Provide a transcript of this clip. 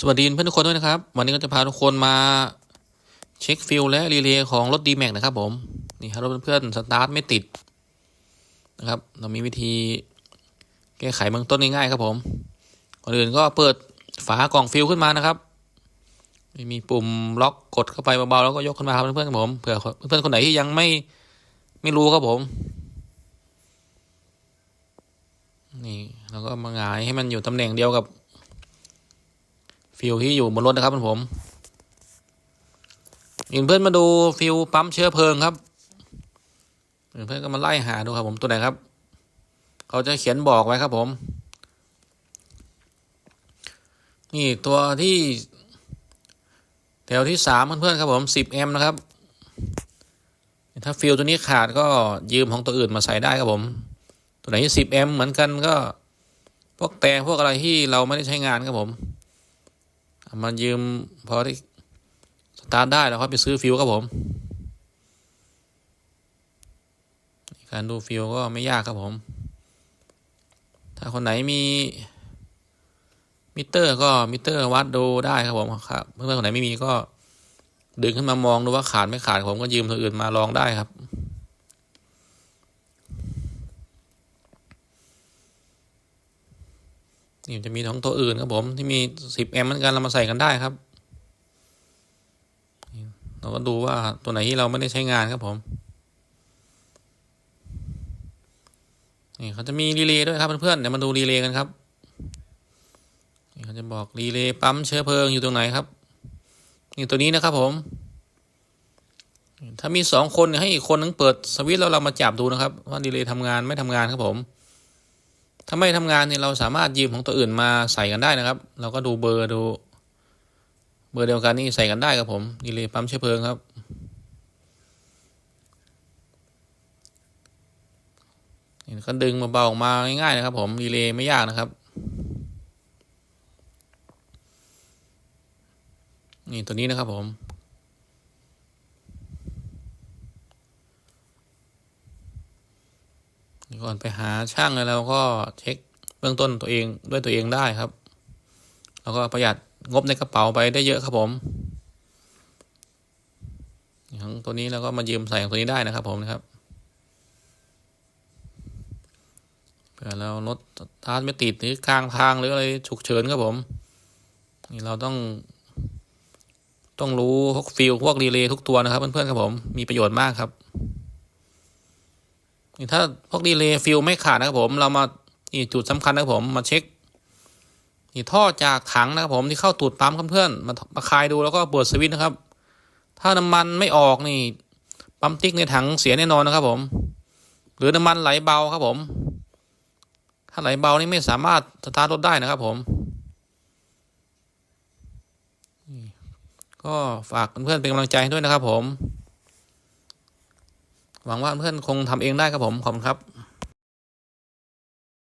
สวัสดีเพื่อนทุกคนด้วยนะครับ วันนี้ก็จะพาทุกคนมาเช็คฟิลและรีเลย์ของรถ d m a x นะครับผมนี่ครับรถเพื่อนสตาร์ทไม่ติดนะครับ เรามีวิธีแก้ไขเบื้องต้นง่ายๆครับผมก่อนอื่นก็เปิดฝากล่องฟิลขึ้นมานะครับ มีปุ่มล็อกกดเข้าไปเบาๆแล้วก็ยกขึ้นมาครับเพื่อนๆครับผมเผื่อเพื่อนๆคนไหนที่ยังไม่ไม่รู้ครับผมนี่เราก็มาหงายให้มันอยู่ตำแหน่งเดียวกับ ฟิวที่อยู่บนรถนะครับผมอินเพื่อนมาดูฟิวปั๊มเชื้อเพลิงครับเพื่อนก็มาไล่หาดูครับผมตัวไหนครับ เขาจะเขียนบอกไว้ครับผม นี่ตัวที่ แถวที่สามเพื่อนๆครับผมสิบแอมนะครับ ถ้าฟิวตัวนี้ขาดก็ยืมของตัวอื่นมาใส่ได้ครับผม ตัวไหนที่สิบแอมเหมือนกันก็ พวกแต่พวกอะไรที่เราไม่ได้ใช้งานครับผม มันยืมพอที่สตาร์ทได้แล้วครับไปซื้อฟิวครับผม การดูฟิวก็ไม่ยากครับผม ถ้าคนไหนมีมิเตอร์ก็มิเตอร์วัดดูได้ครับผมครับเพื่อนๆคนไหนไม่มีก็ดึงขึ้นมามองดูว่าขาดไม่ขาดผมก็ยืมตัวอื่นมาลองได้ครับ นี่จะมีของตัวอื่นครับผมที่มีสิบแอมเหมือนกันเรามาใส่กันได้ครับ เราก็ดูว่าตัวไหนที่เราไม่ได้ใช้งานครับผม นี่เขาจะมีรีเลย์ด้วยครับเพื่อนๆเดี๋ยวมาดูรีเลย์กันครับนี่เขาจะบอกรีเลย์ปั๊มเชื้อเพลิงอยู่ตรงไหนครับ นี่ตัวนี้นะครับผม ถ้ามีสองคนให้อีกคนนึงเปิดสวิตช์แล้วเรามาจับดูนะครับ ว่ารีเลย์ทำงานไม่ทำงานครับผม ถ้าไม่ทำงานเนี่ยเราสามารถยืมของตัวอื่นมาใส่กันได้นะครับ เราก็ดูเบอร์ดู เบอร์เดียวกันนี่ใส่กันได้ครับผมดีเลยปั๊มเชื้อเพลิงครับนี่ก็ดึงมาเบาออกมาง่ายๆนะครับ ผมดีเลยไม่ยากนะครับ นี่ตัวนี้นะครับผม ก่อนไปหาช่างแล้วเราก็เช็คเบื้องต้นตัวเองด้วยตัวเองได้ครับ แล้วก็ประหยัดงบในกระเป๋าไปได้เยอะครับผมของตัวนี้เราก็มายืมใส่ของตัวนี้ได้นะครับ ผมนะครับเผื่อเรารถสตาร์ทไม่ติดหรือกลางทางหรืออะไรฉุกเฉินครับผม นี่เราต้อง ต้องรู้พวกฟิลพวกรีเลย์ทุกตัวนะครับ เพื่อนๆครับผมมีประโยชน์มากครับ ถ้าพวกดีเลย์ฟิลไม่ขาดนะครับผมเรามาจุดสำคัญนะครับผมมาเช็คนี่ท่อจากถังนะครับผมที่เข้าตูดปั๊มเพื่อนมามาคายดูแล้วก็เปิดสวิตช์นะครับ ถ้าน้ำมันไม่ออกนี่ปั๊มติ๊กในถังเสียแน่นอนนะครับผม หรือน้ำมันไหลเบาครับผม ถ้าไหลเบานี่ไม่สามารถสตาร์ทรถได้นะครับผมก็ฝากเพื่อนๆเป็นกำลังใจให้ด้วยนะครับผม หวังว่าเพื่อนคงทำเองได้ครับผม ขอบคุณครับ